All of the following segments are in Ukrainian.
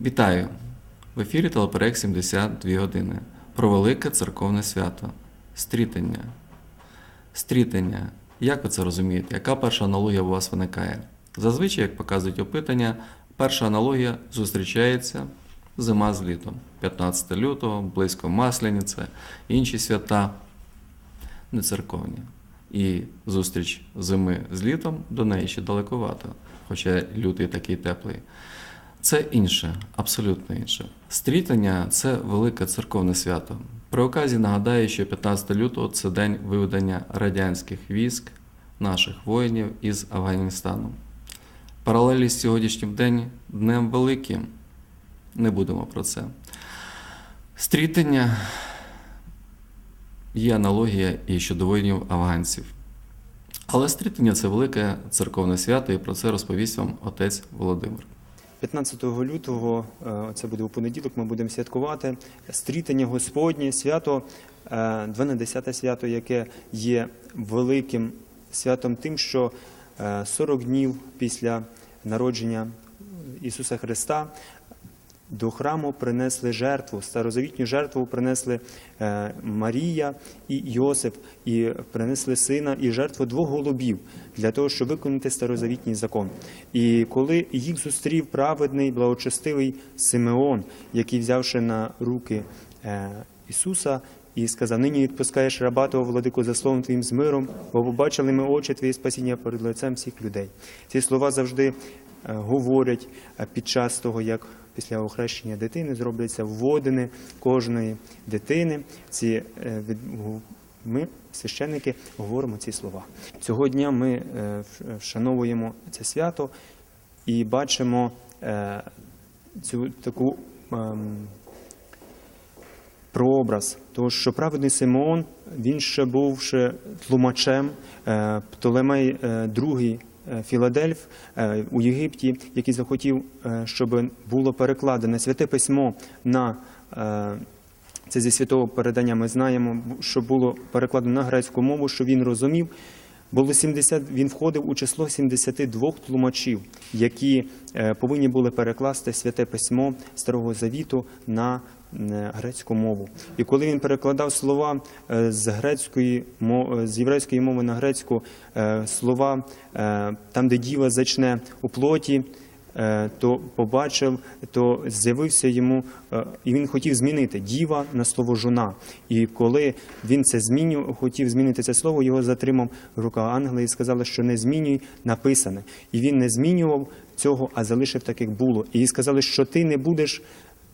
Вітаю! В ефірі телепроект 72 години про велике церковне свято стрітення. Стрітення. Як ви це розумієте? Яка перша аналогія у вас виникає? Зазвичай, як показують опитання, перша аналогія зустрічається зима з літом. 15 лютого, близько Масляніце, інші свята не церковні. І зустріч зими з літом до неї ще далековато, хоча лютий такий теплий. Це інше, абсолютно інше. Стрітання це велике церковне свято. При оказі нагадаю, що 15 лютого це день виведення радянських військ, наших воїнів із Афганістану. Паралелі з сьогоднішнім день днем великим. Не будемо про це. Стрітання є аналогія і щодо воїнів афганців. Але стрітання це велике церковне свято, і про це розповість вам отець Володимир. 15 лютого, е, це буде у понеділок, ми будемо святкувати стрітання Господнє, свято, е, 12 свято, яке є великим святом тим, що е, 40 днів після народження Ісуса Христа до храму принесли жертву, старозавітню жертву принесли е, Марія і Йосип, і принесли сина і жертву двох голубів для того, щоб виконати старозавітній закон. І коли їх зустрів праведний, благочестивий Симеон, який взявши на руки е, Ісуса. І сказав: нині відпускаєш раба того владику за словом твоїм з миром, бо побачили ми очі твої спасіння перед лицем всіх людей. Ці слова завжди е, говорять під час того, як після охрещення дитини зробляться вводини кожної дитини. Ці е, ми, священники, говоримо ці слова. Цього дня ми е, вшановуємо це свято і бачимо е, цю таку. ем, прообраз, того, що праведний Симеон, він ще був ще тлумачем, Птолемей II Філадельф е, у Єгипті, який захотів, е, щоб було перекладене святе письмо на е, це зі святого передання ми знаємо, що було перекладено на грецьку мову, що він розумів. Було 70, він входив у число 72 тлумачів, які е, повинні були перекласти святе письмо Старого Завіту на е, грецьку мову. І коли він перекладав слова е, з грецької з єврейської мови на грецьку, слова там, де діва зачне у плоті, то побачив, то з'явився йому, е, і він хотів змінити діва на слово жона. І коли він це змінював, хотів змінити це слово, його затримав рука ангела і сказала, що не змінюй написане. І він не змінював цього, а залишив так, як було. І сказали, що ти не будеш,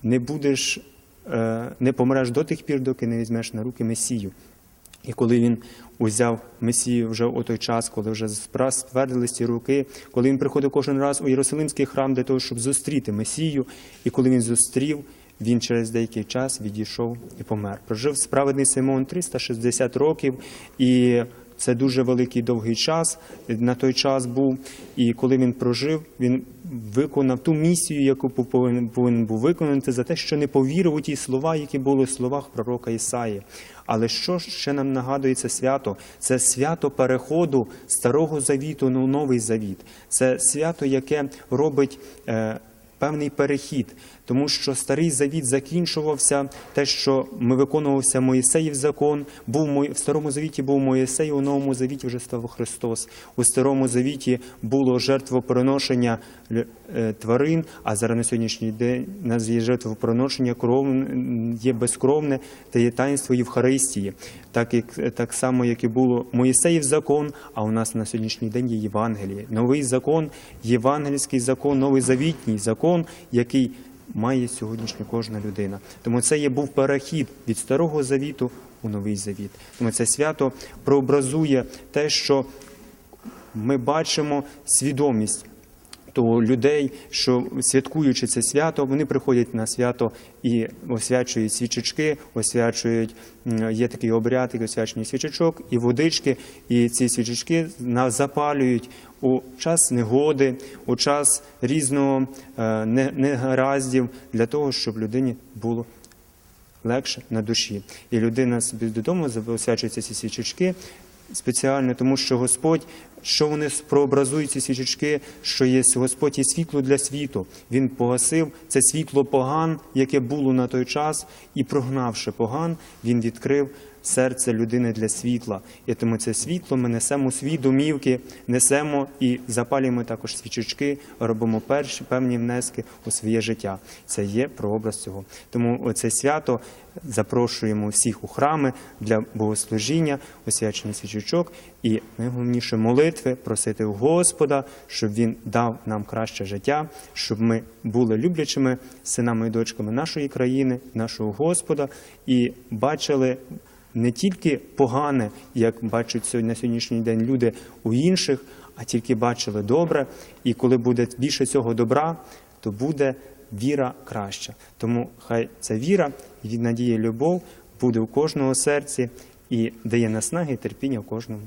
не будеш, е, не помреш до тих пір, доки не візьмеш на руки Месію. І коли він узяв Месію вже у той час, коли вже ствердились ці руки, коли він приходив кожен раз у Єрусалимський храм для того, щоб зустріти Месію, і коли він зустрів, він через деякий час відійшов і помер. Прожив справедний Симон 360 років, і це дуже великий довгий час на той час був. І коли він прожив, він виконав ту місію, яку повинен, повинен був виконати, за те, що не повірив у ті слова, які були в словах пророка Ісаї. Але що ще нам нагадує це свято? Це свято переходу старого завіту на новий завіт. Це свято, яке робить. Е, Певний перехід, тому що старий завіт закінчувався, те, що ми виконувався Моїсеїв закон, був в старому завіті був Моїсей, у новому завіті вже став Христос. У старому завіті було жертвоприношення е, тварин, а зараз на сьогоднішній день у нас є жертвоприношення кров, є безкровне та є таїнство Євхаристії, так як так само, як і було Моїсеїв закон, а у нас на сьогоднішній день є Євангеліє. Новий закон, євангельський закон, новий завітній закон, який має сьогоднішня кожна людина. Тому це є був перехід від старого завіту у новий завіт. Тому це свято прообразує те, що ми бачимо свідомість. То людей, що святкуючи це свято, вони приходять на свято і освячують свічечки, освячують є такий обряд, як освячення свічечок і водички. І ці свічечки запалюють у час негоди, у час різного е, не- негараздів для того, щоб людині було легше на душі. І людина собі додому освячується ці свічечки, спеціально, тому що Господь, що вони прообразують ці свічечки, що є Господь є світло для світу. Він погасив це світло поган, яке було на той час, і прогнавши поган, він відкрив серце людини для світла. І тому це світло ми несемо свої домівки, несемо і запалюємо також свічечки, робимо перші певні внески у своє життя. Це є прообраз цього. Тому це свято запрошуємо всіх у храми для богослужіння, освячення свічечок і найголовніше молитви, просити у Господа, щоб Він дав нам краще життя, щоб ми були люблячими синами і дочками нашої країни, нашого Господа, і бачили не тільки погане, як бачать на сьогоднішній день люди у інших, а тільки бачили добре. І коли буде більше цього добра, то буде віра краща. Тому хай ця віра від надії, любов буде у кожного серці і дає наснаги і терпіння в кожному